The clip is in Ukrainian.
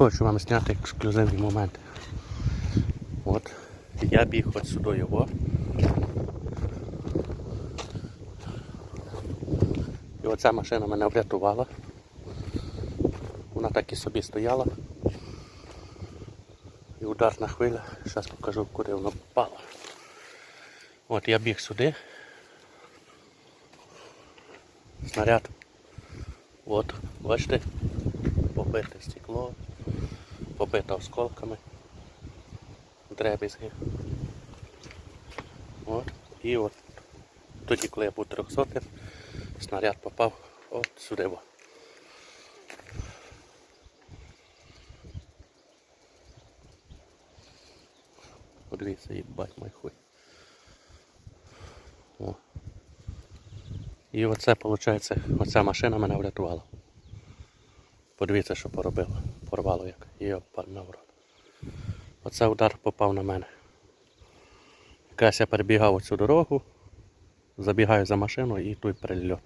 Хочу вам зняти ексклюзивні моменти. От, я біг от сюди його. І оця машина мене врятувала. Вона так і собі стояла. І ударна хвиля. Зараз покажу, куди вона попала. От я біг сюди. Снаряд. От, бачите, побите стекло, побите осколками. Дребізги. От. І от тоді, коли я був 300 снаряд попав от сюди. Подивіться, їбать мой хуй. О. І оце, виходить, оця машина мене врятувала. Подивіться, що поробило. Порвало як. Йопарна на рот. Оце удар попав на мене. Якраз я перебігав оцю дорогу, забігаю за машину і тут прильот.